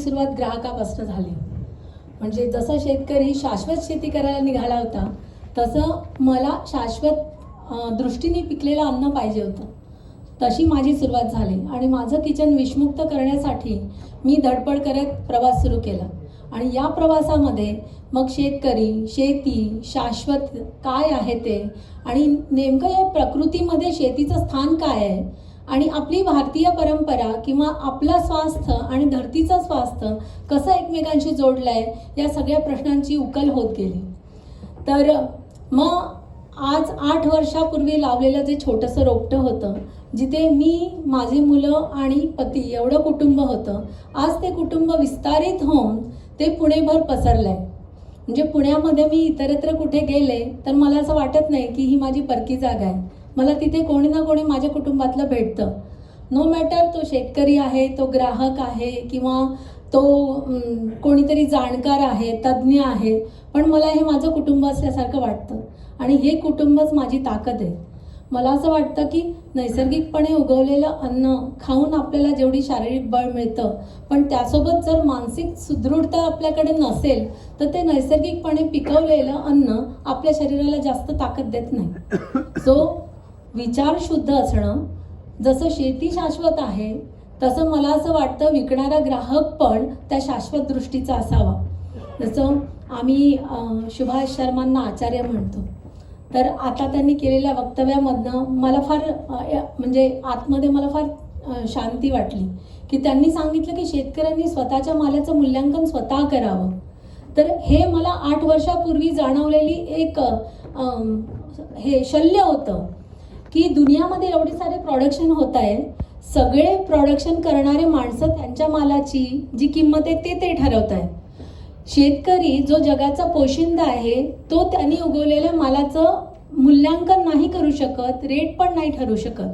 सुरुवात ग्राहकापासून झाली. म्हणजे जसं शेतकरी शाश्वत शेती करायला निघाला होता तसं मला शाश्वत दृष्टीने पिकलेलं अन्न पाहिजे होतं. तशी माझी सुरुवात झाली आणि माझं किचन विषमुक्त करण्यासाठी मी धडपड करत प्रवास सुरू केला. आणि या प्रवासामध्ये मग शेतकरी शेती शाश्वत काय आहे ते आणि नेमकं या प्रकृतीमध्ये शेतीचं स्थान काय आहे आणि आपली भारतीय परंपरा किंवा आपलं स्वास्थ्य आणि धरतीचं स्वास्थ्य कसं एकमेकांशी जोडलं आहे या सगळ्या प्रश्नांची उकल होत गेली. तर मग आज आठ वर्षापूर्वी लावलेलं जे छोटंसं रोपटं होतं जिथे मी माझी मुलं आणि पती एवढं कुटुंब होतं आज ते कुटुंब विस्तारित होऊन ते पुणेभर पसरलं आहे म्हणजे पुण्यामध्ये मी इतरत्र कुठे गेले तर मला असं वाटत नाही की ही माझी परकी जागा आहे. मला तिथे कोणी ना कोणी माझ्या कुटुंबातलं भेटतं. नो मॅटर तो शेतकरी आहे तो ग्राहक आहे किंवा तो कोणीतरी जाणकार आहे तज्ज्ञ आहे पण मला हे माझं कुटुंब असल्यासारखं वाटतं. आणि हे कुटुंबच माझी ताकद आहे. मला असं वाटतं की नैसर्गिकपणे उगवलेलं अन्न खाऊन आपल्याला जेवढी शारीरिक बळ मिळतं पण त्यासोबत जर मानसिक सुदृढता आपल्याकडे नसेल तर ते नैसर्गिकपणे पिकवलेलं अन्न आपल्या शरीराला जास्त ताकद देत नाही. सो विचार शुद्ध असणं जसं शेती शाश्वत आहे तसं मला असं वाटतं विकणारा ग्राहक पण त्या शाश्वत दृष्टीचा असावा. जसं आम्ही सुभाष शर्मांना आचार्य म्हणतो. तर आता त्यांनी केलेल्या वक्तव्यामधनं मला फार म्हणजे आतमध्ये मला फार शांती वाटली. की त्यांनी सांगितलं की शेतकऱ्यांनी स्वतःच्या मालाचं मूल्यांकन स्वतः करावं. तर हे मला आठ वर्षापूर्वी जाणवलेली एक हे शल्य होतं. की दुनियामध्ये एवढे सारे प्रॉडक्शन होत आहे सगळे प्रॉडक्शन करणारे माणसं त्यांच्या मालाची जी किंमत आहे ते ते ठरवत आहे शेतकरी जो जगाचा पोशिंदा आहे तो त्यांनी उगवलेल्या मालाचं मूल्यांकन नाही करू शकत रेट पण नाही ठरू शकत.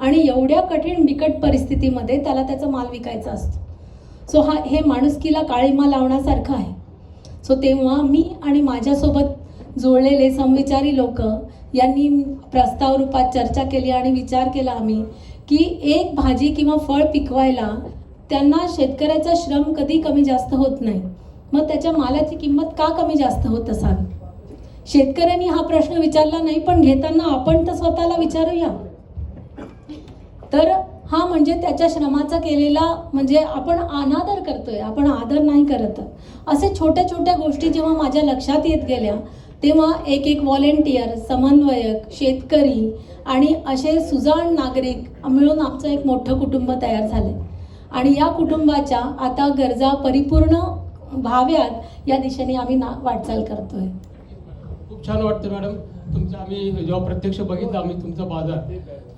आणि एवढ्या कठीण बिकट परिस्थितीमध्ये त्याला त्याचा माल विकायचा असतो. सो हा हे माणुसकीला काळीमा लावण्यासारखं आहे. सो तेव्हा मी आणि माझ्यासोबत जुळलेले समविचारी लोक यांनी प्रस्ताव रूपात चर्चा केली आणि विचार केला आम्ही की एक भाजी किंवा फळ पिकवायला त्यांना शेतकऱ्याचा श्रम कधी कमी जास्त होत नाही. मग त्याच्या मालाची किंमत का कमी जास्त होत असावी? शेतकऱ्यांनी हा प्रश्न विचारला नाही पण घेताना आपण तर स्वतःला विचारूया. तर हा म्हणजे त्याच्या श्रमाचा केलेला म्हणजे आपण अनादर करतोय आपण आदर नाही करत. असे छोट्या छोट्या गोष्टी जेव्हा माझ्या लक्षात येत गेल्या तेव्हा एक एक व्हॉलेंटियर समन्वयक शेतकरी आणि असे सुजाण नागरिक मिळून आमचं एक मोठं कुटुंब तयार झालं. आणि या कुटुंबाच्या आता गरजा परिपूर्ण व्हाव्यात या दिशेने आम्ही ना वाटचाल करतोय. खूप छान वाटतं मॅडम. तुमचं आम्ही जेव्हा प्रत्यक्ष बघितलं आम्ही तुमचा बाजार.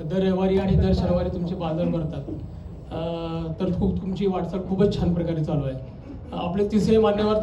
दर रविवारी आणि दर शनिवारी तुमचे बाजार भरतात. तर खूप तुमची वाटचाल खूपच छान प्रकारे चालू आहे. आपले तिसरे मान्यवर